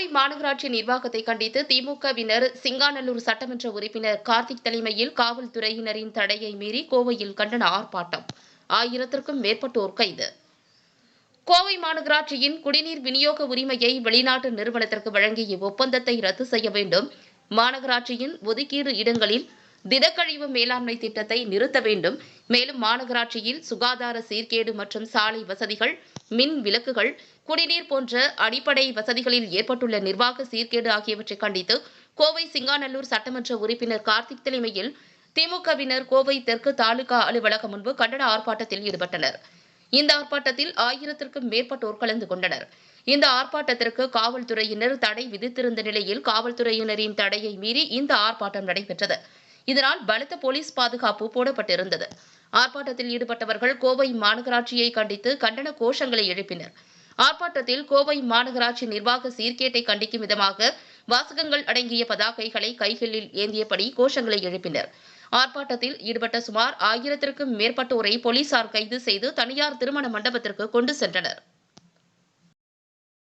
கோவை மாநகராட்சி நிர்வாகத்தை கண்டித்து திமுகவினர் சிங்காநல்லூர் சட்டமன்ற உறுப்பினர் கார்த்திக் தலைமையில் காவல்துறையினரின் தடையை மீறி கோவையில் கண்டன ஆர்ப்பாட்டம். ஆயிரத்திற்கும் மேற்பட்டோர் கைது. கோவை மாநகராட்சியின் குடிநீர் விநியோக உரிமையை வெளிநாட்டு நிறுவனத்திற்கு வழங்கிய ஒப்பந்தத்தை ரத்து செய்ய வேண்டும். மாநகராட்சியின் ஒதுக்கீடு இடங்களில் திடக்கழிவு மேலாண்மை திட்டத்தை நிறுத்த வேண்டும். மேலும் மாநகராட்சியில் சுகாதார சீர்கேடு மற்றும் சாலை வசதிகள் மின் விளக்குகள் குடிநீர் போன்ற அடிப்படை வசதிகளில் ஏற்பட்டுள்ள நிர்வாக சீர்கேடு ஆகியவற்றை கண்டித்து கோவை சிங்காநல்லூர் சட்டமன்ற உறுப்பினர் கார்த்திக் தலைமையில் திமுகவினர் கோவை தெற்கு தாலுகா அலுவலகம் முன்பு கண்டன ஆர்ப்பாட்டத்தில் ஈடுபட்டனர். இந்த ஆர்ப்பாட்டத்தில் ஆயிரத்திற்கும் மேற்பட்டோர் கலந்து கொண்டனர். இந்த ஆர்ப்பாட்டத்திற்கு காவல்துறையினர் தடை விதித்திருந்த நிலையில் காவல்துறையினரின் தடையை மீறி இந்த ஆர்ப்பாட்டம் நடைபெற்றது. இதனால் பலத்த போலீஸ் பாதுகாப்பு போடப்பட்டிருந்தது. ஆர்ப்பாட்டத்தில் ஈடுபட்டவர்கள் கோவை மாநகராட்சியை கண்டித்து கண்டன கோஷங்களை எழுப்பினர். ஆர்ப்பாட்டத்தில் கோவை மாநகராட்சி நிர்வாக சீர்கேட்டை கண்டிக்கும் விதமாக வாசகங்கள் அடங்கிய பதாகைகளை கைகளில் ஏந்தியபடி கோஷங்களை எழுப்பினர். ஆர்ப்பாட்டத்தில் ஈடுபட்ட சுமார் ஆயிரத்திற்கும் மேற்பட்டோரை போலீசார் கைது செய்து தனியார் திருமண மண்டபத்திற்கு கொண்டு சென்றனர்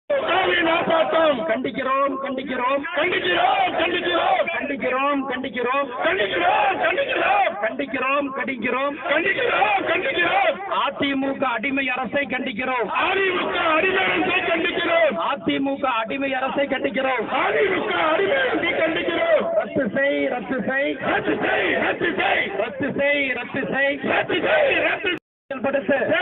ஸ்டாலின் ஆர்ப்பாட்டம் கண்டிக்கிறோம் கண்டிக்கிறோம். கண்டிக்கிறோம் கண்டிக்கிறோம். கண்டிக்கிறோம் கண்டிக்கிறோம். கண்டிக்கிறோம் கண்டிக்கிறோம். கண்டிக்கிறோம் கண்டிக்கிறோம். கண்டிக்கிறோம் கண்டிக்கிறோம். அதிமுக அடிமை அரசை கண்டிக்கிறோம். அதிமுக அடிமையை கண்டிக்கிறோம். அதிமுக அடிமை அரசை கண்டிக்கிறோம். அதிமுக அடிமையை கண்டிக்கிறோம். ரத்து செய் ரத்து செய். ரத்து செய் ரத்து செய். ரத்து செய் ரத்து செய். ரத்து செய் ரத்து செயல்படுத்து.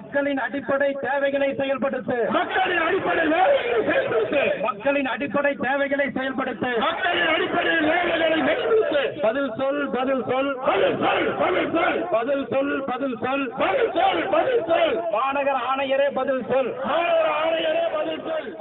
மக்களின் அடிப்படை தேவைகளை செயல்படுத்து. மக்களின் அடிப்படை வேலைகளை செயல்படுத்து. மக்களின் அடிப்படை தேவைகளை செயல்படுத்து. மக்களின் அடிப்படை வேலைகளை செயல்படுத்து. பதில் சொல் பதில் சொல். பதில் சொல் பதில் சொல். பதில் சொல் பதில் சொல். பதில் சொல் பதில் சொல். மாநகர ஆணையரே பதில் சொல். மாநகர ஆணையரே பதில் சொல்.